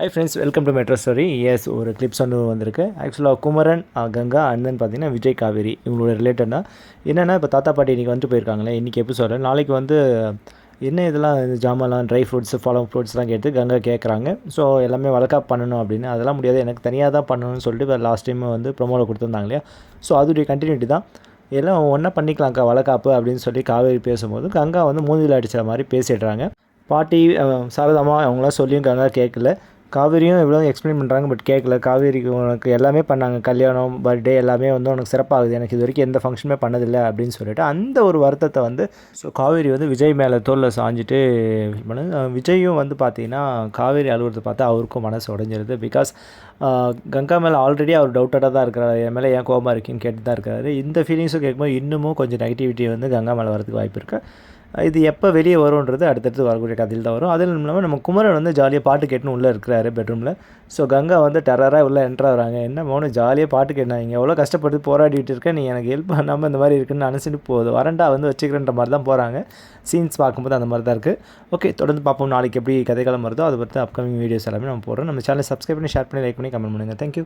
Hi friends welcome to Metro Story yes ஒரு clips ஒன்று வந்திருக்கு. ஆக்சுவலாக குமரன் கங்கா அண்ட் தென் பார்த்தீங்கன்னா விஜய் காவேரி இவங்களோட ரிலேட்டடாக என்னென்னா இப்போ தாத்தா பாட்டி இன்றைக்கி வந்துட்டு போயிருக்காங்களே இன்றைக்கி எபிசோட நாளைக்கு வந்து என்ன இதெல்லாம் இந்த ஜாமான்லாம் ட்ரை ஃப்ரூட்ஸ் ஃபாலோ ஃப்ரூட்ஸ்லாம் கேட்டு கங்கா கேட்குறாங்க ஸோ எல்லாமே வழக்காக பண்ணணும் அப்படின்னு. அதெல்லாம் முடியாது. எனக்கு தனியாக தான் பண்ணணும்னு சொல்லிட்டு இப்போ லாஸ்ட் டைம் வந்து ப்ரொமோவில் கொடுத்துருந்தாங்க இல்லையா? ஸோ அதோடைய கண்டினியூட்டி தான். எல்லாம் ஒன்றா பண்ணிக்கலாம்க்கா வழக்காப்பு அப்படின்னு சொல்லி காவேரி பேசும்போது கங்கா வந்து மூஞ்சில் அடித்த மாதிரி பேசிடுறாங்க. பாட்டி சாரதாமா அவங்களாம் சொல்லியும் கங்கா கேட்கல காவேரியும் இவ்வளோ எக்ஸ்பிளைன் பண்ணுறாங்க பட் கேட்கல காவேரிக்கு உனக்கு எல்லாமே பண்ணாங்க. கல்யாணம் பர்த்டே எல்லாமே வந்து உனக்கு சிறப்பாகுது. எனக்கு இது வரைக்கும் எந்த ஃபங்க்ஷனுமே பண்ணதில்லை அப்படின்னு சொல்லிட்டு அந்த ஒரு வருத்தத்தை வந்து ஸோ காவேரி வந்து விஜய் மேலே தோளில் சாஞ்சிட்டு இது விஜயும் வந்து பார்த்தீங்கன்னா காவேரி அழுகுறதை பார்த்தா அவருக்கும் மனசு உடஞ்சிருது. பிகாஸ் கங்கா மேலே ஆல்ரெடி அவர் டவுட்டடாக தான் இருக்கிறாரு. என் மேலே ஏன் கோபமாக இருக்குன்னு கேட்டு தான் இருக்காரு. இந்த ஃபீலிங்ஸும் கேட்கும்போது இன்னமும் கொஞ்சம் நெகட்டிவிட்டி வந்து கங்கா மேலே வரதுக்கு வாய்ப்பு இருக்குது இது எப்போ வெளியே வரும்ன்றது அடுத்தடுத்து வரக்கூடிய கதையில் தான் வரும். அதில் இல்லாமல் நம்ம குமரன் வந்து ஜாலியாக பாட்டு கேட்டுன்னு உள்ளே இருக்கிறாரு பெட்ரூமில் ஸோ கங்கா வந்து டெரராக உள்ளே என்ட்ரு வராங்க என்ன மௌனம் ஜாலியாக பாட்டு கேட்டாங்க எவ்வளோ கஷ்டப்பட்டு போராடிட்டு இருக்கேன் நீ எனக்கு ஹெல்ப் பண்ணாமல் இந்த மாதிரி இருக்குன்னு நினச்சிட்டு போகுது. வரண்டா வந்து வச்சுக்கிறன்ற மாதிரி தான் போகிறாங்க சீன்ஸ் பார்க்கும்போது அந்த மாதிரி தான் இருக்குது ஓகே தொடர்ந்து பார்ப்போம் நாளைக்கு எப்படி கதைக்காலம் வருதோ அதை பற்றி அப்கமிங் வீடியோஸ் எல்லாமே நம்ம போடுறோம். நம்ம சேனலை சப்ஸ்கிரைப் பண்ணி ஷேர் பண்ணி லைக் பண்ணி கமெண்ட் பண்ணுங்கள் தேங்க்யூ